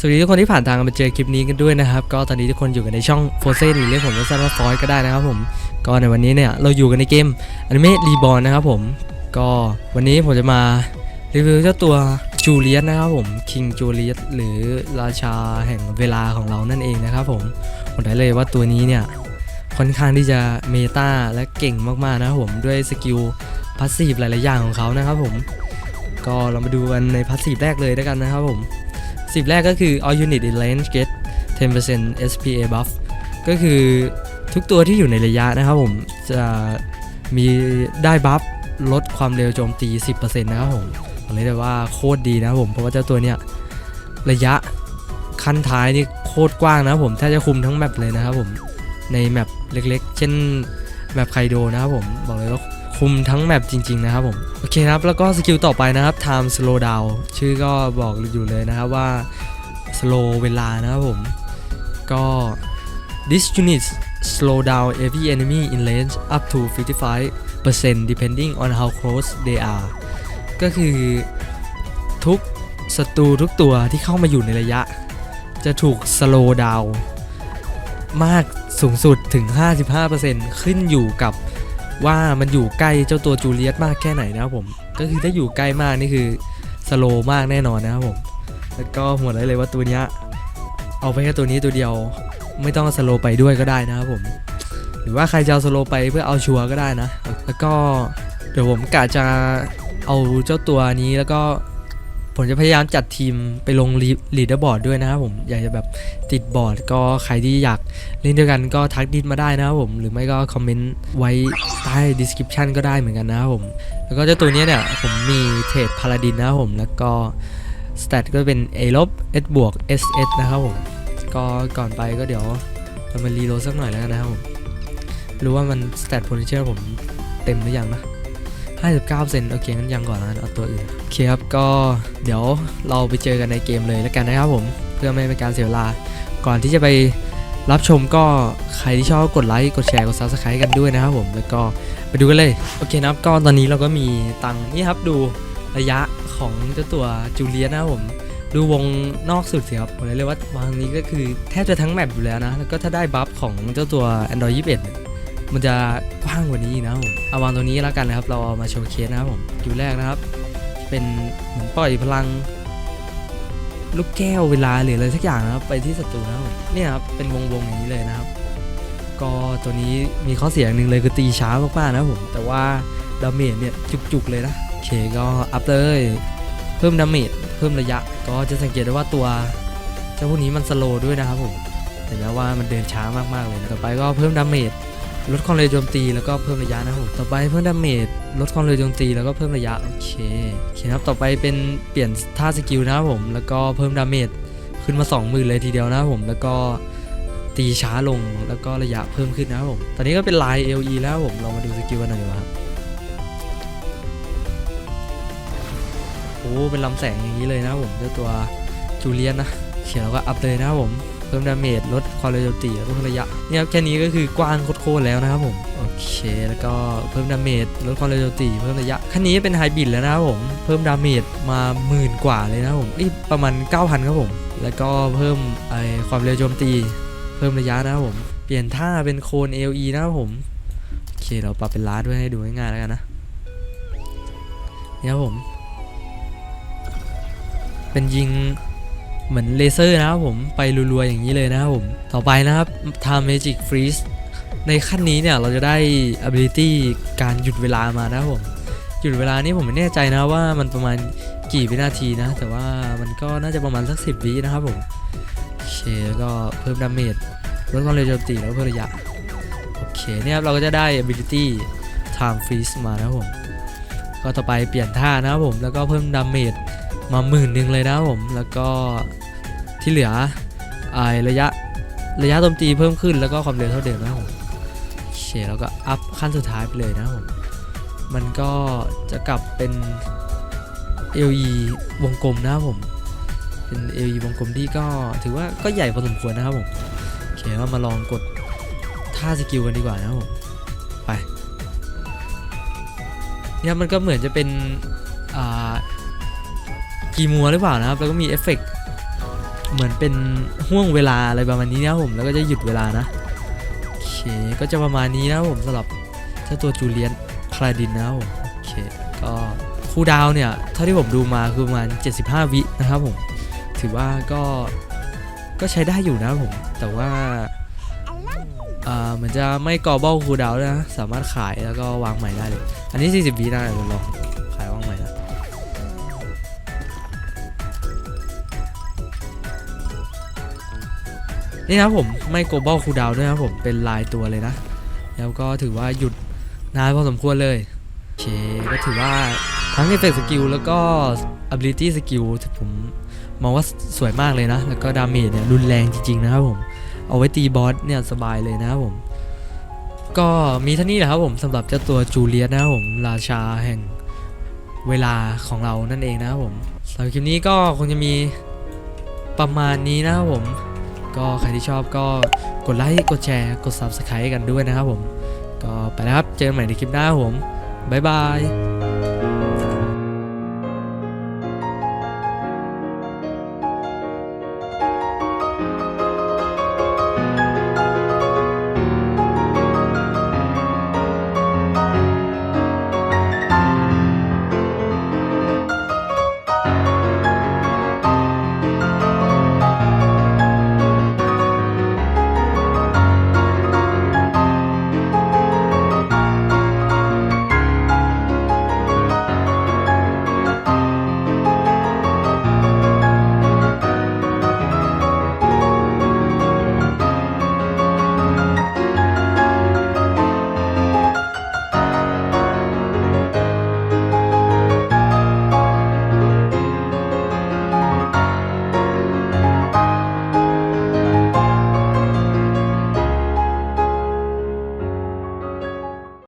สวัสดีทุกคนที่ผ่านทางมาเจอคลิปนี้กันด้วยนะครับ ก็ตอนนี้ทุกคนอยู่กันในช่องโฟเซนหรือเรียกผมสั้นๆว่าฟอยก็ได้นะครับผม ก็ในวันนี้เนี่ยเราอยู่กันในเกมอนิเมะรีบอ n นะครับผม ก็วันนี้ผมจะมารีวิวเจ้าตัวจูเลียสนะครับผมคิงจูเลียสหรือราชาแห่งเวลาของเรานั่นเองนะครับผมผมได้เลยว่าตัวนี้เนี่ยค่อนข้างที่จะเมตาและเก่งมากๆนะครับผมด้วยสกิลพาสซีฟหลายๆอย่างของเขานะครับผม ก็เรามาดูกันในพาสซีฟแรกเลยด้วยกันนะครับผม สิบแรกก็คือ all unit in range get 10% SPA buff ก็คือทุกตัวที่อยู่ในระยะนะครับผม จะมีได้บัฟลดความเร็วโจมตี 10%นะครับผมบอกเลยได้ว่าโคตรดีนะครับผม เพราะว่าเจ้าตัวเนี้ยระยะขั้นท้ายนี่โคตรกว้างนะครับผมแทบจะคุมทั้งแมปเลยนะครับผม ในแมปเล็กๆ เช่นแมปไคโดนะครับผม บอกเลยว่า คุมทั้งแมปจริง ๆ นะครับผม โอเคครับ แล้วก็สกิลต่อไปนะครับ time slow down ชื่อก็บอกอยู่เลยนะครับว่า slow เวลานะครับผม ก็ this unit slow down every enemy in range up to 55% depending on how close they are ก็คือทุกศัตรูทุกตัวที่เข้ามาอยู่ในระยะ จะถูก slow down มากสูงสุดถึง 55%ขึ้นอยู่กับ ว่ามันอยู่ใกล้เจ้าตัวจูเลียตมากแค่ไหนนะครับผม ก็คือถ้าอยู่ใกล้มากนี่คือสโลมากแน่นอนนะครับผม แล้วก็หัวได้เลยว่าตัวนี้เอาไปแค่ตัวนี้ตัวเดียวไม่ต้องสโลไปด้วยก็ได้นะครับผม หรือว่าใครจะเอาสโลไปเพื่อเอาชัวร์ก็ได้นะ แล้วก็เดี๋ยวผมกะจะเอาเจ้าตัวนี้แล้วก็ ผมจะพยายามจัดทีมไปลงลีดเดอร์บอร์ดด้วยนะครับผมอยากจะแบบติดบอร์ดก็ใครที่อยากเล่นด้วยกันก็ทักดิสมาได้นะครับผมหรือไม่ก็คอมเมนต์ไว้ใต้ description ก็ได้เหมือนกันนะครับผมแล้วก็เจ้าตัวนี้เนี่ยผมมีเทรดพาลาดินนะครับผมแล้วก็สเตตก็เป็น A ลบ S บวก SS นะครับผมก็ก่อนไปก็เดี๋ยวเรามารีโหลดสักหน่อยแล้วกันนะครับผมรู้ว่ามันสเตต potential ผมเต็มหรือยังนะ 59%โอเคงั้นยังก่อนนะเอาตัวอื่นโอเคครับก็เดี๋ยวเราไปเจอกันในเกมเลยแล้วกันนะครับผมเพื่อไม่เป็นการเสียเวลา ก่อนที่จะไปรับชมก็ใครที่ชอบกดไลค์กดแชร์กด subscribe กันด้วยนะครับผมแล้วก็ไปดูกันเลยโอเคนะครับก็ตอนนี้เราก็มีตังนี่ครับดูระยะของเจ้าตัวจูเลียสนะครับผมดูวงนอกสุดสิครับผมเลยเรียกว่า วางนี้ก็คือแทบจะทั้งแมปอยู่แล้วนะ แล้วก็ถ้าได้บัฟของเจ้าตัว Android 21เนี่ย มันจะกว้างกว่านี้นะผมเอาวางตัวนี้แล้วกันนะครับ เราเอามาโชว์เคสนะครับผมอยู่แรกนะครับ เป็นเหมือนปล่อยพลัง ลูกแก้วเวลาหรืออะไรสักอย่างนะครับ ไปที่ศัตรูนะครับผมเนี่ยครับเป็นวงวงๆอย่างนี้เลยนะครับ ก็ตัวนี้มีข้อเสียอย่างหนึ่งเลยคือตีช้ามากๆนะครับผม แต่ว่าดาเมจเนี่ยจุกๆเลยนะโอเคก็อัพเลยเพิ่มดาเมจเพิ่มระยะ ก็จะสังเกตได้ว่าตัวเจ้าพวกนี้มันสโลด้วยนะครับผมแต่แม้ว่ามันเดินช้ามากๆเลย ต่อไปก็เพิ่มดาเมจ ลดความเร็วโจมตีแล้วก็เพิ่มระยะนะครับผมต่อไปเพิ่มดาเมจลดความเร็วโจมตีแล้วก็เพิ่มระยะโอเคโอเคครับต่อไปเป็นเปลี่ยนท่าสกิลนะครับผมแล้วก็เพิ่มดาเมจขึ้นมา20,000เลยทีเดียวนะครับผมแล้วก็ตีช้าลงแล้วก็ระยะเพิ่มขึ้นนะครับผมตอนนี้ก็เป็นลาย LE แล้วผมเรามาดูสกิลกันหน่อยดีกว่าครับโอ้เป็นลำแสงอย่างนี้เลยนะครับผมเจ้าตัวจูเลียนนะเขียนแล้วก็อัพเลยนะครับผม เพิ่มดาเมจลดความเร็วโจมตีล้วก็เพิ่มระยะเนี่ยครับแค่นี้ก็คือกว้างโคตรแล้วนะครับผมโอเคแล้วก็เพิ่มดาเมจลดความเร็วโจมตีเพิ่มระยะคันนี้เป็นไฮบริดแล้วนะครับผมเพิ่มดาเมจมาหมื่นกว่าเลยนะผมอ้ประมาณ 9,000ครับผมแล้วก็เพิ่มไอความเร็วโจมตี เพิ่มระยะนะครับผมเปลี่ยนท่าเป็นโคน LE นะครับผมโอเคเราปรับเป็นลาดด้วยให้ดูง่ายๆแล้วกันนะเนี่ยครับผม เป็นยิง เหมือนเลเซอร์นะครับผมไปรัวๆอย่างนี้เลยนะครับผม ต่อไปนะครับ Time Magic Freeze ในขั้นนี้เนี่ยเราจะได้ ability การหยุดเวลามานะครับผมหยุดเวลานี่ผมไม่แน่ใจนะว่ามันประมาณกี่วินาทีนะ แต่ว่ามันก็น่าจะประมาณสักสิบวินะครับผมโอเคแล้วก็เพิ่มดาเมจลดความเร็วโจมตีแล้วเพิ่มระยะโอเคเนี่ยครับเราก็จะได้ ability Time Freeze มานะครับผม ก็ต่อไปเปลี่ยนท่านะครับผมแล้วก็เพิ่มดาเมจ มาหมื่นหนึ่งเลยนะผม แล้วก็ที่เหลือไอระยะระยะโจมตีเพิ่มขึ้นแล้วก็ความเร็วเท่าเดิมนะผมโอเคแล้วก็อัพขั้นสุดท้ายไปเลยนะผมมันก็จะกลับเป็น LE วงกลมนะครับผม เป็น LE วงกลมที่ก็ถือว่าก็ใหญ่พอสมควรนะครับผมโอเคเรามาลองกดท่าสกิลกันดีกว่านะครับผมไปเนี่ยมันก็เหมือนจะเป็นอ่า กีมัวหรือเปล่านะครับ แล้วก็มีเอฟเฟกต์เหมือนเป็นห่วงเวลาอะไรประมาณนี้นะผมแล้วก็จะหยุดเวลานะโอเคก็จะประมาณนี้นะผมสำหรับเจ้าตัวจูเลียนคลาดินนะผมโอเคก็คูลดาวเนี่ยเท่าที่ผมดูมาคือประมาณ 75 วินะครับผมถือว่าก็ก็ใช้ได้อยู่นะผมแต่ว่าอ่าเหมือนจะไม่กอบอลคูลดาวน์นะ สามารถขายแล้วก็วางใหม่ได้เลย อันนี้ 40วินะเดี๋ยวลอง นี่นะครับผมไม่ global cooldown ด้วยนะครับผมเป็นลายตัวเลยนะ แล้วก็ถือว่าหยุดนานพอสมควรเลยโอเคก็ถือว่าทั้ง effect skill แล้วก็ ability skill ผมมองว่าสวยมากเลยนะ แล้วก็ดาเมจเนี่ยรุนแรงจริง ๆ นะครับผม เอาไว้ตีบอสเนี่ยสบายเลยนะครับผม ก็มีท่านี้แหละครับผมสำหรับเจ้าตัวจูเลียสนะครับผมราชาแห่งเวลาของเรานั่นเองนะครับผมสำหรับคลิปนี้ก็คงจะมีประมาณนี้นะครับผม ก็ใครที่ชอบก็กดไลค์กดแชร์กด Subscribe กันด้วยนะครับผม ก็ไปแล้วครับ เจอกันใหม่ในคลิปหน้าครับผม บ๊ายบาย